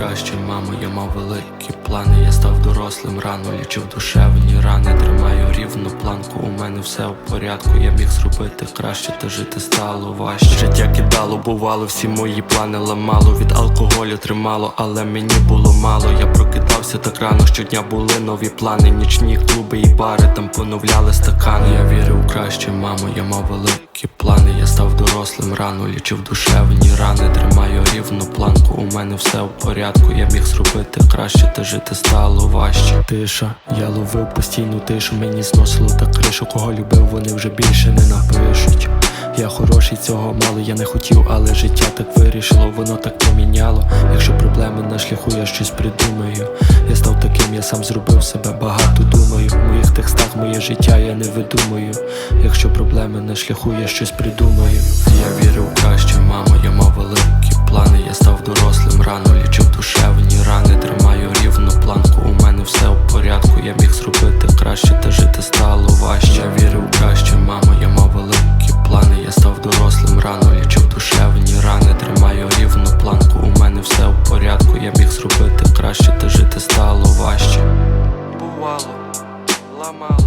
краще, мамо, я мав великі плани. Я став дорослим рано, лічив душевні рани, тримаю рівну планку. У мене все в порядку. Я міг зробити краще, та жити стало важче. Життя кидало, бувало, всі мої плани ламало. Від алкоголю тримало, але мені було мало. Я прокидався так рано, щодня були нові плани. Нічні клуби і бари там поновляли стакани. Я вірив краще, мамо, я мав великі плани. Дорослим рано, лічив душевні рани, тримаю рівну планку. У мене все в порядку. Я міг зробити краще, та жити стало важче. Тиша, я ловив постійну тишу, мені зносило так кришу. Кого любив, вони вже більше не напишуть. Я хороший, цього мало, я не хотів, але життя так вирішило, воно так поміняло. Якщо проблеми на шляху, я щось придумаю. Я став таким, я сам зробив себе багато думаю. В моїх текстах моє життя я не видумую. Якщо проблеми на шляху, я щось придумаю. Я вірив краще, мамо, я мав великі плани. Я став дорослим рано, лічив душевні рани, тримаю рівну планку. У мене все в порядку. Я міг зробити краще, та жити стало важче. Я вірив краще, мамо, я мав великі плани. Я став дорослим рано, лічив душевні рани, тримаю. all my